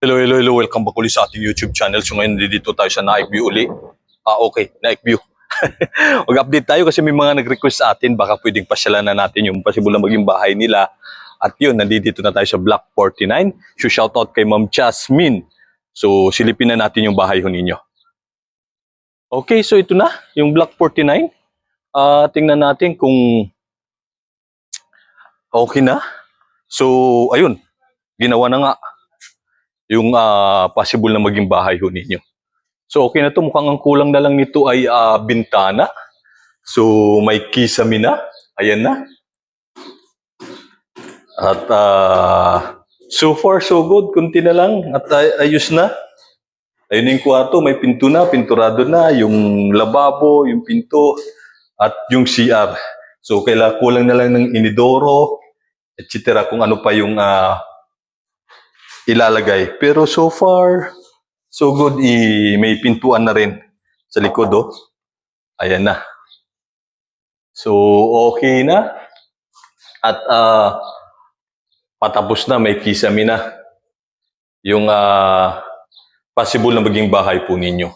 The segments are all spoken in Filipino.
Hello, hello, hello. Welcome back ulit sa ating YouTube channel. So ngayon dito tayo sa Naik View uli. Ah, okay. Naik View. Mag-update tayo kasi may mga nag-request sa atin. Baka pwedeng pasyalan na natin yung possible na maging bahay nila. At yun, nandito na tayo sa Block 49. So shoutout kay Ma'am Jasmine. So silipin na natin yung bahay ho ninyo. Okay, so ito na, yung Block 49. Ah, tingnan natin kung okay na. So, ayun, ginawa na nga yung ah, possible na maging bahay ho ninyo. So okay na to, mukhang ang kulang na lang nito ay ah, bintana. So may kisame na, ayan na. At ah, so far so good, kunti na lang at ay- ayos na. Ayun yung kwarto, may pinto na, pinturado na, yung lababo, yung pinto, at yung CR. So kailangan kulang na lang ng inidoro, etc. kung ano pa yung ah, ilalagay. Pero so far, so good. I, may pintuan na rin sa likod, oh. Ayan na. So, okay na. At ah, patapos na, may kisame na. Yung ah, possible na maging bahay po ninyo.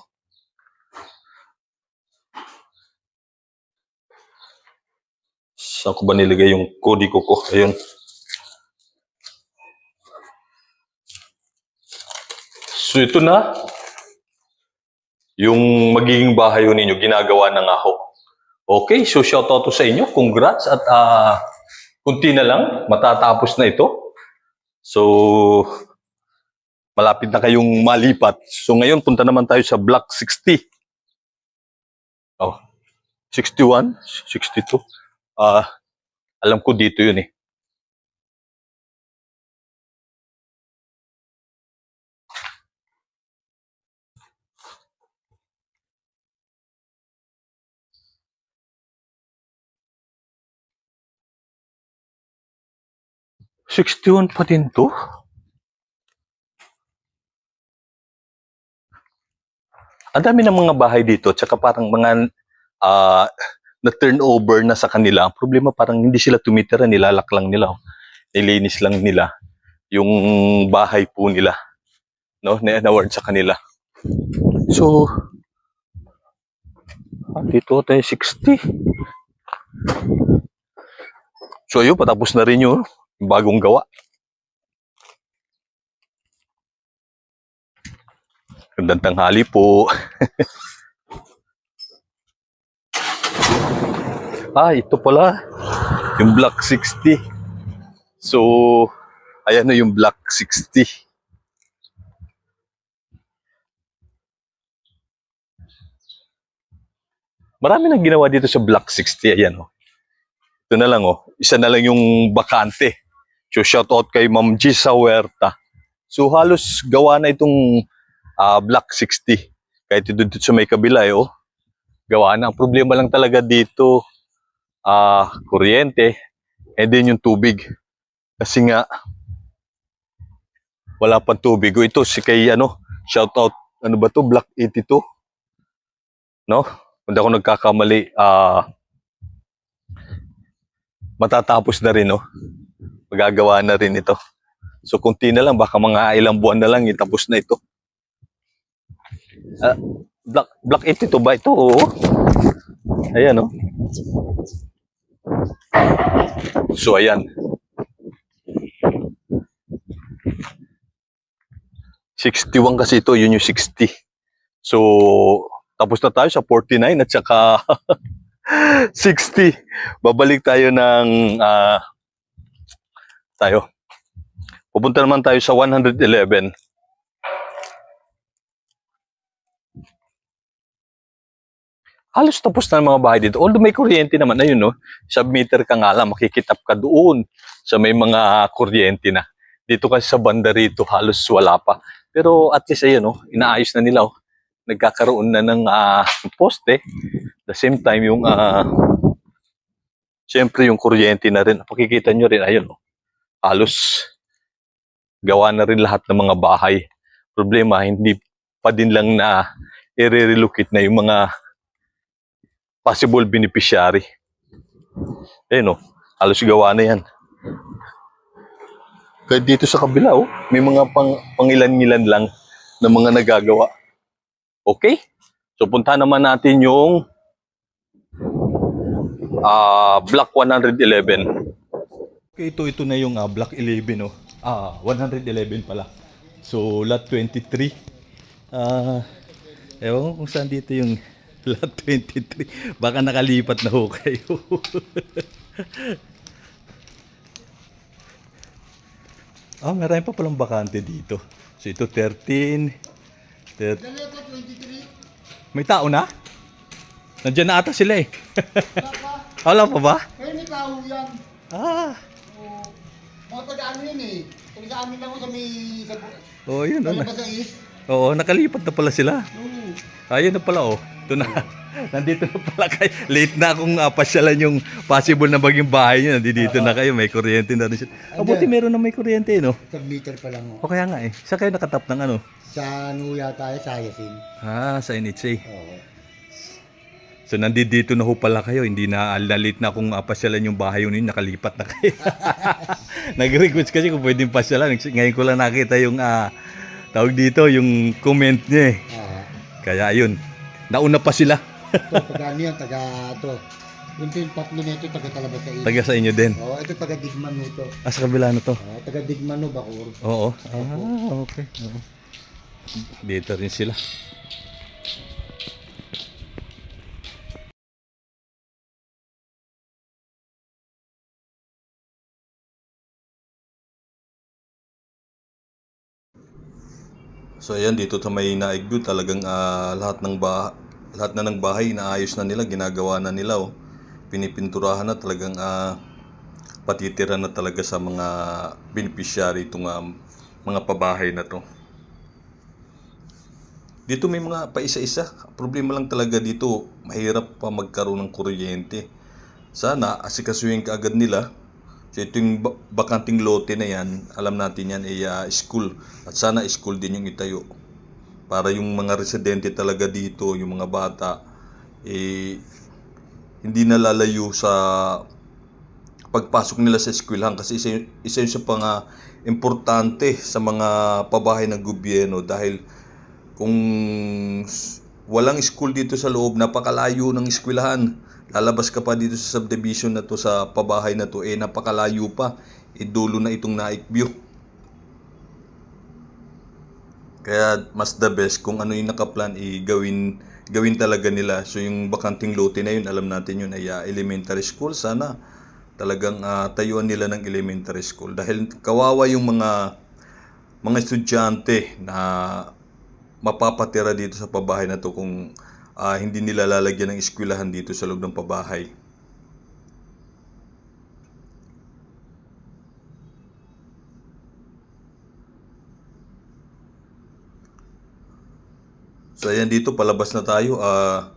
Saan ko ba nilagay yung kodigo ko? Ayun. So ito na, yung magiging bahay ninyo, ginagawa na nga ho. Okay, so shoutout to sa inyo. Congrats at ah, kunti na lang, matatapos na ito. So, malapit na kayong malipat. So ngayon, punta naman tayo sa Block 60. Oh, 61, 62. Ah, alam ko dito yun eh. Sixty-one pa din to? Ang dami ng mga bahay dito, tsaka parang mga ah, na turnover na sa kanila. Problema parang hindi sila tumitira, nilalak lang nila. oh. Nilinis lang nila yung bahay po nila. No, na award sa kanila. So, ah, dito tayo 60. So, ayun, patapos na rin yung bagong gawa. Gandang tanghali po. ah, ito pala. Yung Block 60. So, ayan na yung Block 60. Marami nang ginawa dito sa Block 60. Ayan, oh. Ito na lang, oh. Isa na lang yung bakante. So, shout out kay Ma'am Gisa Huerta. So, halos gawa na itong ah, Block 60. Kahit ito dito sa may kabila, eh, oh. Gawa na. Ang problema lang talaga dito, ah, kuryente, and then yung tubig. Kasi nga, wala pang tubig. O ito, si kay, ano, shout out, ano ba to, Block 82. No? Kung ako nagkakamali, ah, matatapos na rin, no? Magagawa na rin ito. So, kunti na lang, baka mga ilang buwan na lang, itapos na ito. Ah, block, block 82 ba ito? Oo. Ayan, no? So, ayan. Sixty-one kasi ito, yun yung 60. So, tapos na tayo sa 49 at saka 60. Babalik tayo ng ah, tayo. Pupunta naman tayo sa 111. Halos tapos na mga bahay dito. Although may kuryente naman, ayun no, submeter ka nga lang, makikitap ka doon sa may mga kuryente na. Dito kasi sa banda rito, halos wala pa. Pero at least ayun no, inaayos na nila. Oh. Nagkakaroon na ng ah, poste. The same time yung ah, Siyempre yung kuryente na rin. Pakikita nyo rin, ayun, oh. Halos gawa na rin lahat ng mga bahay. Problema, hindi pa din lang na i-relocate na yung mga possible beneficiary. Ayun, oh. halos gawa na yan. Kahit dito sa kabila, oh, may mga pang, pangilan-ngilan lang na mga nagagawa. Okay? So, punta naman natin yung ah Block 111. Okay, ito, ito na yung ah, Block 11, oh. Ah, 111 pala. So, lot 23. Ah, ewan ko kung saan dito yung lot 23. Baka nakalipat na ho kayo. ah, marami pa palang bakante dito. So, ito 13. 13. May tao na? Nandiyan na ata sila eh. Wala pa ba? Kaya may tao yan. Ah. O, mga taga-ano yun eh. Taga-amin lang ako sa may... Sa, Oh, yun. Oh, labas sa. Oo, nakalipat na pala sila. Oo. Ayun na pala oh. Ito na. Nandito na pala kayo. Late na akong uh, pasyalan yung possible na maging bahay nyo. Nandito na kayo. May kuryente na rin siya. Ah, buti meron na may kuryente, no? Sa meter pa lang. O Oh. kaya nga eh. Saan kayo nakatap ng ano? Sa Nuya tayo, sa Yasin. Ah, sa NHA. Oo. So nandito na ho pala kayo. Hindi na lalit na akong uh, pasyalan yung bahay yun. Nakalipat na kayo. Nag-request kasi kung pwedeng pasyalan. Ngayon ko lang nakita yung ah, tawag dito, yung comment niya eh. Ah. Kaya ayun. Nauna pa sila. Ito, taga ano yan, taga ito. Yung yung tatlo nito, taga talabas sa east. Taga sa inyo din. Oo, ito taga Digman nito. Ah, sa kabila na to. Ah, taga Digman no, Bacoor. Oo. Ah, okay. Oo. Dito rin sila. So ayan dito sa may naigdo talagang ah, lahat ng bah lahat na ng bahay naayos na nila, ginagawa na nila oh. Pinipinturahan na talagang ah, patitira na talaga sa mga beneficiary itong ah, mga pabahay na to. Dito may mga paisa-isa. Problema lang talaga dito, mahirap pa magkaroon ng kuryente. Sana asikasuhin ka agad nila. So ito yung ba- bakanting lote na yan, alam natin yan ay ah, school. At sana school din yung itayo. Para yung mga residente talaga dito, yung mga bata, eh, hindi nalalayo sa pagpasok nila sa eskwelahan kasi isa, isa yun sa pang importante sa mga pabahay ng gobyerno dahil kung walang school dito sa loob, napakalayo ng eskwelahan. Lalabas ka pa dito sa subdivision na to, sa pabahay na to, eh napakalayo pa. Eh dulo na itong Naik View. Kaya mas the best kung ano yung nakaplan, eh gawin, gawin talaga nila. So yung bakanting lote na yun, alam natin yun ay ah, elementary school. Sana talagang ah, tayuan nila ng elementary school. Dahil kawawa yung mga mga estudyante na mapapatira dito sa pabahay na to kung ah, hindi nila lalagyan ng eskwelahan dito sa loob ng pabahay. So ayan dito palabas na tayo. Ah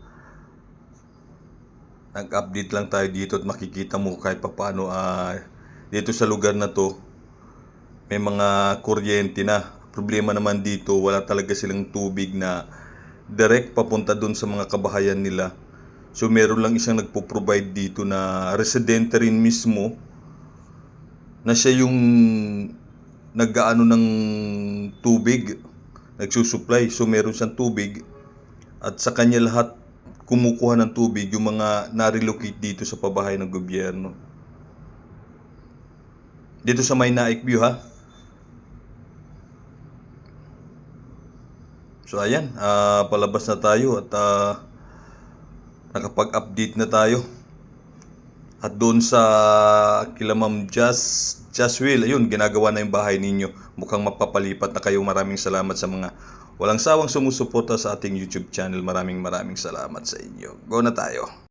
nag-update lang tayo dito at makikita mo kahit papaano ah dito sa lugar na to may mga kuryente na. Problema naman dito, wala talaga silang tubig na direct papunta doon sa mga kabahayan nila. So meron lang isang nagpo-provide dito na residente rin mismo na siya yung nag-aano ng tubig, nagsusupply. So meron siyang tubig at sa kanya lahat kumukuha ng tubig yung mga na-relocate dito sa pabahay ng gobyerno. Dito sa may Naik View ha. So ayan, ah, palabas na tayo at ah, nakapag-update na tayo. At doon sa kila Ma'am Just, Just Will, ayun, ginagawa na yung bahay ninyo. Mukhang mapapalipat na kayo. Maraming salamat sa mga walang sawang sumusuporta sa ating YouTube channel. Maraming maraming salamat sa inyo. Go na tayo.